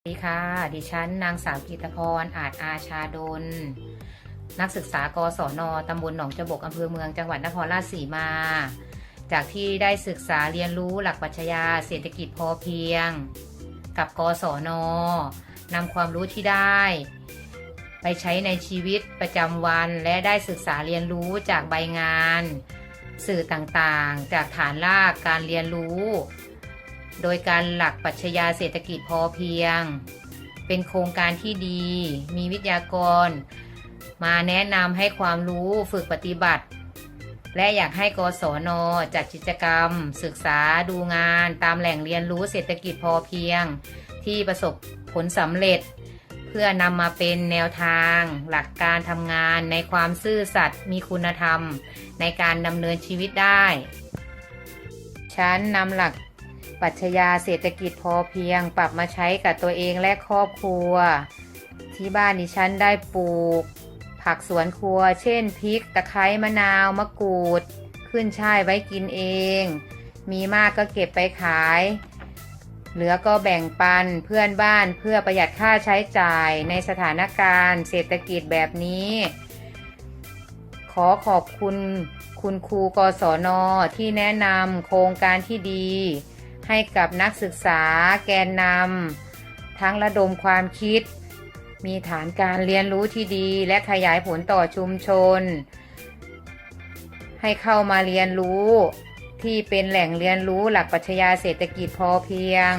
สวัสดีค่ะ ดิฉันนางสาวกิตพร อาจอาชาดล นักศึกษากศนตำบลหนองจบกอำเภอเมืองจังหวัดนครราชสีมา จากที่ได้ศึกษาเรียนรู้หลักปรัชญาเศรษฐกิจพอเพียง กับกศนนำความรู้ที่ได้ ไปใช้ในชีวิตประจำวันและได้ศึกษาเรียนรู้จากใบงาน สื่อต่างๆ จากฐานรากการเรียนรู้ โดยการหลักปัชญาเศรษฐกิจพอเพียง เป็นโครงการที่ดี มีวิทยากร มาแนะนำให้ความรู้ฝึกปฏิบัติ และอยากให้กศนจัดกิจกรรม ศึกษาดูงานตามแหล่งเรียนรู้เศรษฐกิจพอเพียง ที่ประสบผลสำเร็จ เพื่อนำมาเป็นแนวทาง หลักการทำงานในความซื่อสัตย์มีคุณธรรม ในการดำเนินชีวิตได้ ฉันนำหลัก ปรัชญาเศรษฐกิจพอเพียงปรับมาใช้กับตัวเองและครอบครัว ที่บ้านดิฉันได้ปลูก ผักสวนครัว เช่นพริก ตะไคร้มะนาวมะกรูด ขึ้นช่ายไว้กินเอง มีมากก็เก็บไปขาย เหลือก็แบ่งปันเพื่อนบ้านเพื่อประหยัดค่าใช้จ่ายในสถานการณ์เศรษฐกิจแบบนี้ ขอขอบคุณคุณครูกศนที่แนะนำโครงการที่ดี ให้กับนักศึกษาแกนนำทั้งระดมความคิด มีฐานการเรียนรู้ที่ดีและขยายผลต่อชุมชน ให้เข้ามาเรียนรู้ที่เป็นแหล่งเรียนรู้หลักปรัชญาเศรษฐกิจพอเพียง